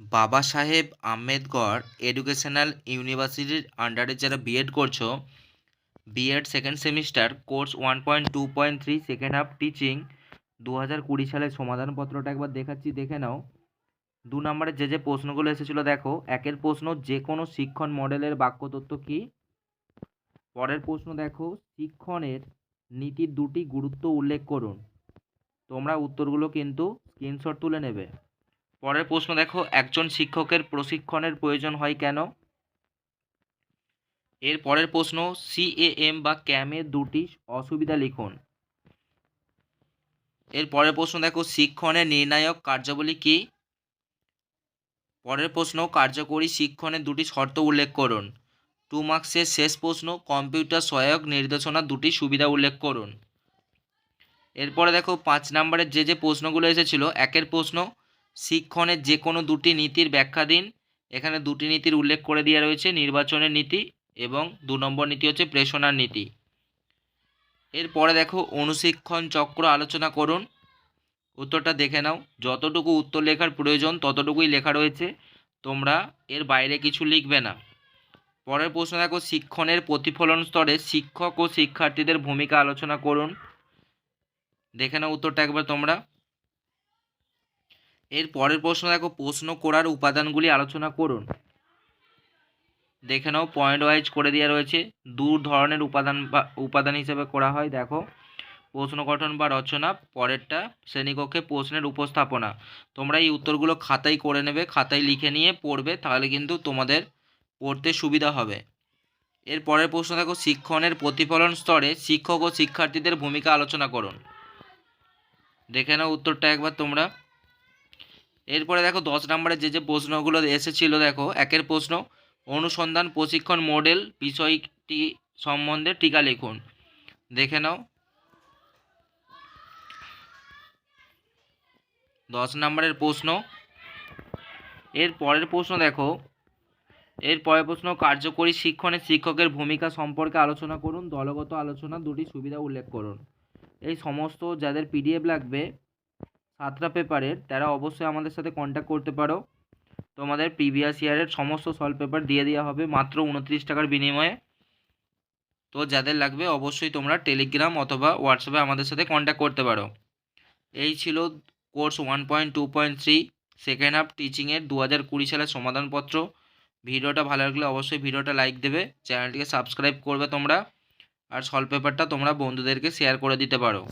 বাবা সাহেব আম্বেদকর এডুকেশনাল ইউনিভার্সিটির আন্ডারে যারা বিএড করছ BEd second semester course one point two point three second half teaching দু হাজার কুড়ি সালের সমাধানপত্রটা একবার দেখাচ্ছি, দেখে নাও। দু নম্বরে যে যে প্রশ্নগুলো এসেছিল দেখো, একের প্রশ্ন যে কোনো শিক্ষণ মডেলের বাক্য তত্ত্ব কী? পরের প্রশ্ন দেখো, শিক্ষণের নীতির দুটি গুরুত্ব উল্লেখ করুন। তোমরা উত্তরগুলো কিন্তু স্ক্রিনশট তুলে নেবে। পরের প্রশ্ন দেখো, একজন শিক্ষকের প্রশিক্ষণের প্রয়োজন হয় কেন? এর পরের প্রশ্ন সিএএম বা ক্যামের দুটি অসুবিধা লিখুন। এর পরের প্রশ্ন দেখো শিক্ষণের নির্ণায়ক কার্যাবলী কী? পরের প্রশ্ন, কার্যকরী শিক্ষণের দুটি শর্ত উল্লেখ করুন। টু মার্কসের শেষ প্রশ্ন, কম্পিউটার সহায়ক নির্দেশনা দুটি সুবিধা উল্লেখ করুন। এরপরে দেখো, পাঁচ নম্বরের যে যে প্রশ্নগুলো এসেছিল, একের প্রশ্ন শিক্ষণের যে কোনো দুটি নীতির ব্যাখ্যা দিন। এখানে দুটি নীতির উল্লেখ করে দেওয়া রয়েছে, নির্বাচনের নীতি এবং দু নম্বর নীতি হচ্ছে প্রেষণার নীতি। এরপরে দেখো, অনুশিক্ষণ চক্র আলোচনা করুন। উত্তরটা দেখে নাও। যতটুকু উত্তর লেখার প্রয়োজন ততটুকুই লেখা রয়েছে। তোমরা এর বাইরে কিছু লিখবে না। পরের প্রশ্ন দেখো, শিক্ষণের প্রতিফলন স্তরে শিক্ষক ও শিক্ষার্থীদের ভূমিকা আলোচনা করুন। দেখে নাও উত্তরটা একবার তোমরা। এর পরের প্রশ্ন দেখো, প্রশ্ন করার উপাদানগুলি আলোচনা করুন। দেখে নাও পয়েন্ট ওয়াইজ করে দেওয়া রয়েছে। দু ধরনের উপাদান বা, উপাদান হিসেবে করা হয়, দেখো। প্রশ্ন গঠন বা রচনা, পরেরটা শ্রেণীকক্ষে প্রশ্নের উপস্থাপনা। তোমরা এই উত্তরগুলো খাতায় করে নেবে, খাতায় লিখে নিয়ে পড়বে, তাহলে কিন্তু তোমাদের পড়তে সুবিধা হবে। এর পরের প্রশ্ন দেখো, শিক্ষণের প্রতিফলন স্তরে শিক্ষক ও শিক্ষার্থীদের ভূমিকা আলোচনা করুন। দেখে নাও উত্তরটা একবার তোমরা। এরপরে দেখো দশ নম্বরে যে যে প্রশ্নগুলো এসেছিল দেখো, একের প্রশ্ন, অনুসন্ধান প্রশিক্ষণ মডেল বিষয়টি সম্বন্ধে টিকা লিখুন। দেখে নাও। দশ নম্বরের প্রশ্ন, এর পরের প্রশ্ন দেখো, এর পরের প্রশ্ন, কার্যকরী শিক্ষণে শিক্ষকের ভূমিকা সম্পর্কে আলোচনা করুন, দলগত আলোচনা দুটি সুবিধা উল্লেখ করুন। এই সমস্ত যাদের পিডিএফ লাগবে সাতটা পেপারের তারা অবশ্যই আমাদের সাথে কন্ট্যাক্ট করতে পারো। তোমাদের প্রিভিয়াস ইয়ারের সমস্ত সলভ পেপার দিয়ে দেওয়া হবে মাত্র উনত্রিশ টাকার বিনিময়ে। তো যাদের লাগবে অবশ্যই তোমরা টেলিগ্রাম অথবা হোয়াটসঅ্যাপে আমাদের সাথে কন্ট্যাক্ট করতে পারো। এই ছিল course one point two point three second half টিচিংয়ের দু হাজার কুড়ি সালের সমাধানপত্র। ভিডিওটা ভালো লাগলে অবশ্যই ভিডিওটা লাইক দেবে চ্যানেলটিকে সাবস্ক্রাইব করবে তোমরা। আর সলভ পেপারটা তোমরা বন্ধুদেরকে শেয়ার করে দিতে পারো।